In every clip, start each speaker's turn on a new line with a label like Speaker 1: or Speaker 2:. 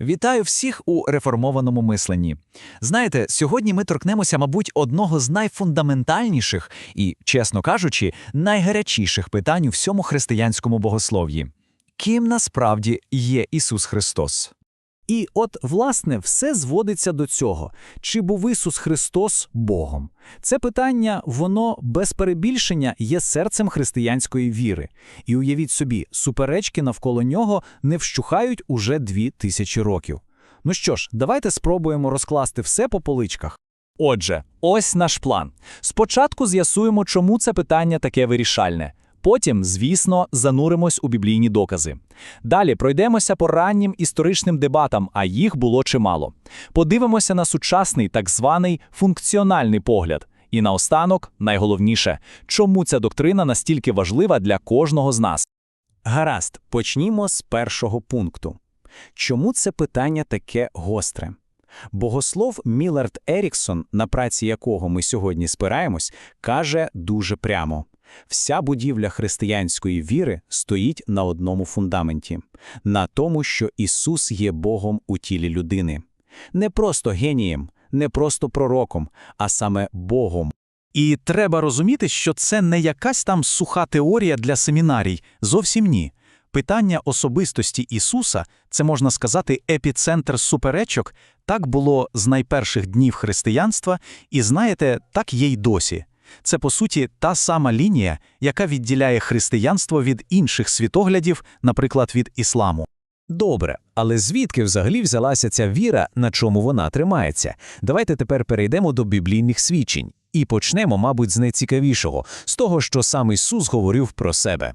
Speaker 1: Вітаю всіх у реформованому мисленні. Знаєте, сьогодні ми торкнемося, мабуть, одного з найфундаментальніших і, чесно кажучи, найгарячіших питань у всьому християнському богослов'ї. Ким насправді є Ісус Христос?
Speaker 2: І от, власне, все зводиться до цього. Чи був Ісус Христос Богом? Це питання, воно без перебільшення є серцем християнської віри. І уявіть собі, суперечки навколо нього не вщухають уже дві тисячі років. Ну що ж, давайте спробуємо розкласти все по поличках. Отже, ось наш план. Спочатку з'ясуємо, чому це питання таке вирішальне. Потім, звісно, зануримось у біблійні докази. Далі пройдемося по раннім історичним дебатам, а їх було чимало. Подивимося на сучасний так званий функціональний погляд. І наостанок, найголовніше, чому ця доктрина настільки важлива для кожного з нас. Гаразд, почнімо з першого пункту. Чому це питання таке гостре? Богослов Мілард Еріксон, на праці якого ми сьогодні спираємось, каже дуже прямо. Вся будівля християнської віри стоїть на одному фундаменті – на тому, що Ісус є Богом у тілі людини. Не просто генієм, не просто пророком, а саме Богом.
Speaker 3: І треба розуміти, що це не якась там суха теорія для семінарій, зовсім ні. Питання особистості Ісуса це можна сказати епіцентр суперечок. Так було з найперших днів християнства, і знаєте, так є й досі. Це, по суті, та сама лінія, яка відділяє християнство від інших світоглядів, наприклад, від ісламу.
Speaker 4: Добре, але звідки взагалі взялася ця віра, на чому вона тримається? Давайте тепер перейдемо до біблійних свідчень і почнемо, мабуть, з найцікавішого, з того, що сам Ісус говорив про себе.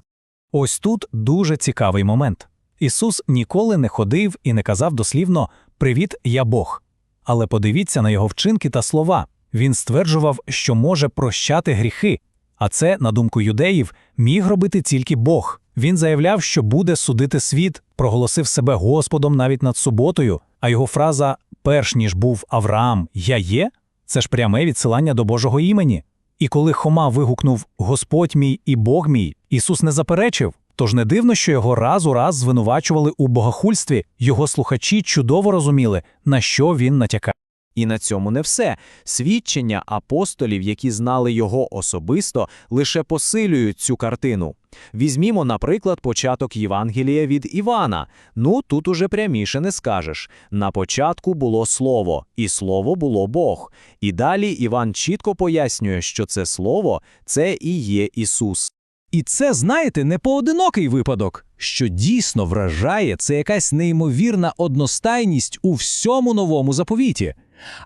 Speaker 2: Ось тут дуже цікавий момент. Ісус ніколи не ходив і не казав дослівно «Привіт, я Бог». Але подивіться на його вчинки та слова. Він стверджував, що може прощати гріхи, а це, на думку юдеїв, міг робити тільки Бог. Він заявляв, що буде судити світ, проголосив себе Господом навіть над суботою, а його фраза перш ніж був Авраам, я є це ж пряме відсилання до Божого імені. І коли Хома вигукнув Господь мій і Бог мій, Ісус не заперечив. Тож не дивно, що його раз у раз звинувачували у богохульстві, його слухачі чудово розуміли, на що він натякає.
Speaker 4: І на цьому не все. Свідчення апостолів, які знали його особисто, лише посилюють цю картину. Візьмімо, наприклад, початок Євангелія від Івана. Ну, тут уже пряміше не скажеш. На початку було слово, і слово було Бог. І далі Іван чітко пояснює, що це слово це і є Ісус.
Speaker 5: І це, знаєте, не поодинокий випадок. Що дійсно вражає, це якась неймовірна одностайність у всьому новому заповіті.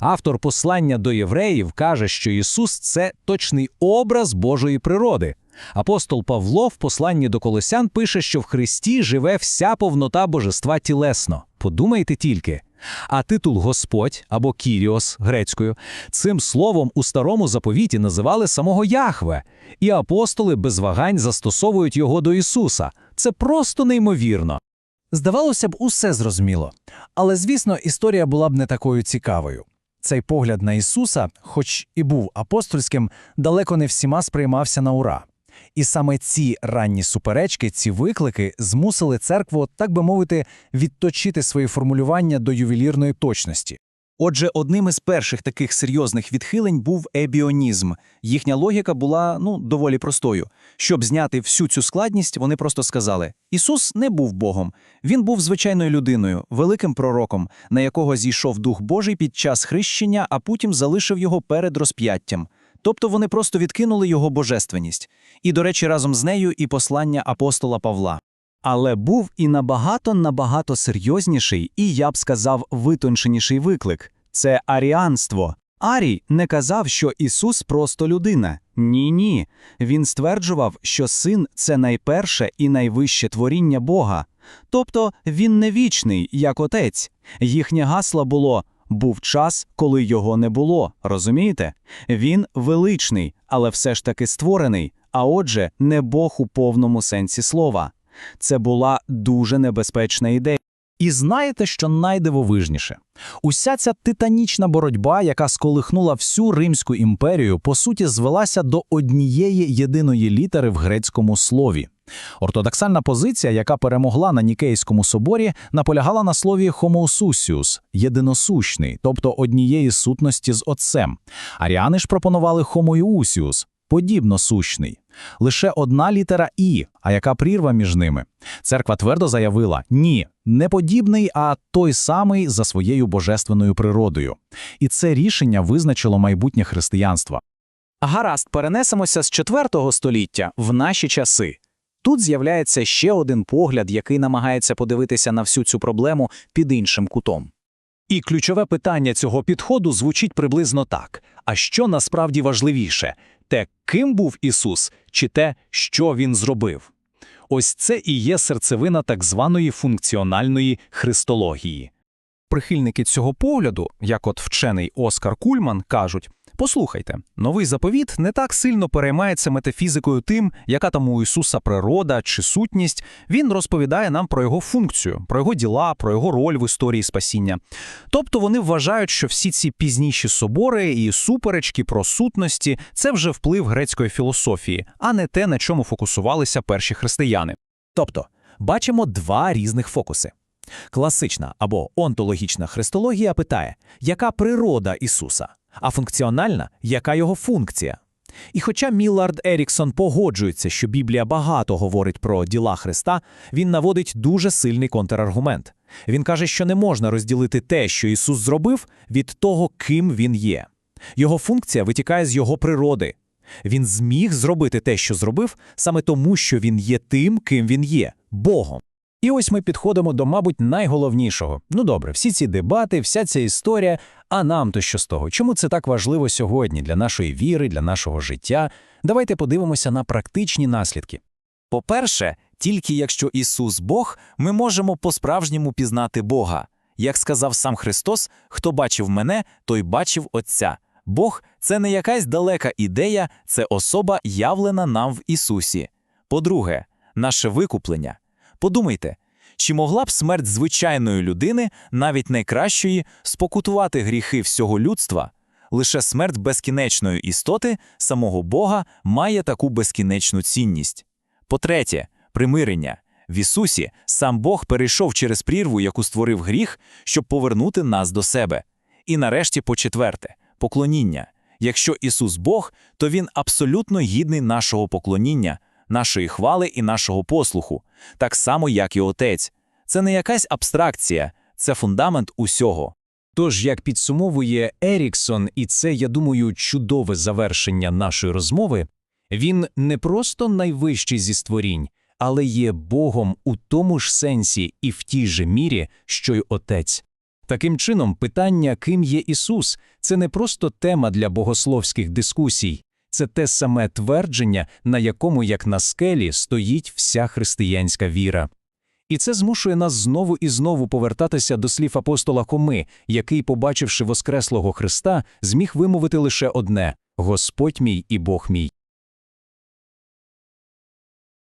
Speaker 5: Автор послання до євреїв каже, що Ісус це точний образ Божої природи. Апостол Павло в посланні до Колосян пише, що в Христі живе вся повнота божества тілесно. Подумайте тільки. А титул Господь або Кіріос грецькою цим словом у старому заповіті називали самого Яхве, і апостоли без вагань застосовують його до Ісуса. Це просто неймовірно.
Speaker 2: Здавалося б, усе зрозуміло. Але, звісно, історія була б не такою цікавою. Цей погляд на Ісуса, хоч і був апостольським, далеко не всіма сприймався на ура. І саме ці ранні суперечки, ці виклики змусили церкву, так би мовити, відточити свої формулювання до ювелірної точності.
Speaker 3: Отже, одним із перших таких серйозних відхилень був ебіонізм. Їхня логіка була ну доволі простою. Щоб зняти всю цю складність, вони просто сказали: Ісус не був Богом, він був звичайною людиною, великим пророком, на якого зійшов Дух Божий під час хрещення, а потім залишив його перед розп'яттям. Тобто вони просто відкинули його божественність. І, до речі, разом з нею і послання апостола Павла.
Speaker 2: Але був і набагато набагато серйозніший, і я б сказав, витонченіший виклик це аріанство. Арій не казав, що Ісус просто людина. Ні, ні. Він стверджував, що син це найперше і найвище творіння Бога. Тобто він не вічний, як отець. Їхнє гасло було був час, коли його не було. Розумієте? Він величний, але все ж таки створений, а отже, не Бог у повному сенсі слова. Це була дуже небезпечна ідея.
Speaker 5: І знаєте, що найдивовижніше? Уся ця титанічна боротьба, яка сколихнула всю Римську імперію, по суті, звелася до однієї єдиної літери в грецькому слові.
Speaker 6: Ортодоксальна позиція, яка перемогла на Нікейському соборі, наполягала на слові «homoousius» – єдиносущний, тобто однієї сутності з Отцем. Аріани ж пропонували «homoiousius» – подібносущний. Лише одна літера «і», а яка прірва між ними? Церква твердо заявила «ні, не подібний, а той самий за своєю божественною природою». І це рішення визначило майбутнє християнства.
Speaker 2: Гаразд, перенесемося з 4 століття в наші часи. Тут з'являється ще один погляд, який намагається подивитися на всю цю проблему під іншим кутом.
Speaker 5: І ключове питання цього підходу звучить приблизно так: а що насправді важливіше те, ким був Ісус, чи те, що Він зробив? Ось це і є серцевина так званої функціональної христології.
Speaker 6: Прихильники цього погляду, як от вчений Оскар Кульман, кажуть: послухайте, новий заповіт не так сильно переймається метафізикою тим, яка там у Ісуса природа чи сутність. Він розповідає нам про його функцію, про його діла, про його роль в історії спасіння. Тобто вони вважають, що всі ці пізніші собори і суперечки про сутності це вже вплив грецької філософії, а не те, на чому фокусувалися перші християни.
Speaker 2: Тобто, бачимо два різних фокуси. Класична або онтологічна христологія питає, яка природа Ісуса, а функціональна яка його функція. І хоча Міллард Еріксон погоджується, що Біблія багато говорить про діла Христа, він наводить дуже сильний контраргумент. Він каже, що не можна розділити те, що Ісус зробив, від того, ким він є. Його функція витікає з його природи. Він зміг зробити те, що зробив, саме тому, що він є тим, ким він є Богом.
Speaker 6: І ось ми підходимо до, мабуть, найголовнішого. Ну добре, всі ці дебати, вся ця історія. А нам то що з того? Чому це так важливо сьогодні для нашої віри, для нашого життя? Давайте подивимося на практичні наслідки.
Speaker 7: По-перше, тільки якщо Ісус Бог, ми можемо по-справжньому пізнати Бога. Як сказав сам Христос, хто бачив мене, той бачив Отця. Бог це не якась далека ідея, це особа, явлена нам в Ісусі. По-друге, наше викуплення. Подумайте, чи могла б смерть звичайної людини, навіть найкращої, спокутувати гріхи всього людства? Лише смерть безкінечної істоти, самого Бога, має таку безкінечну цінність. По-третє, примирення. В Ісусі сам Бог перейшов через прірву, яку створив гріх, щоб повернути нас до себе. І нарешті, по-четверте, поклоніння. Якщо Ісус Бог, то Він абсолютно гідний нашого поклоніння, нашої хвали і нашого послуху, так само, як і Отець. Це не якась абстракція, це фундамент усього.
Speaker 5: Тож, як підсумовує Еріксон, і це, я думаю, чудове завершення нашої розмови, він не просто найвищий зі створінь, але є Богом у тому ж сенсі і в тій же мірі, що й Отець. Таким чином, питання, ким є Ісус, це не просто тема для богословських дискусій, це те саме твердження, на якому, як на скелі, стоїть вся християнська віра. І це змушує нас знову і знову повертатися до слів апостола Коми, який, побачивши Воскреслого Христа, зміг вимовити лише одне Господь мій і Бог мій.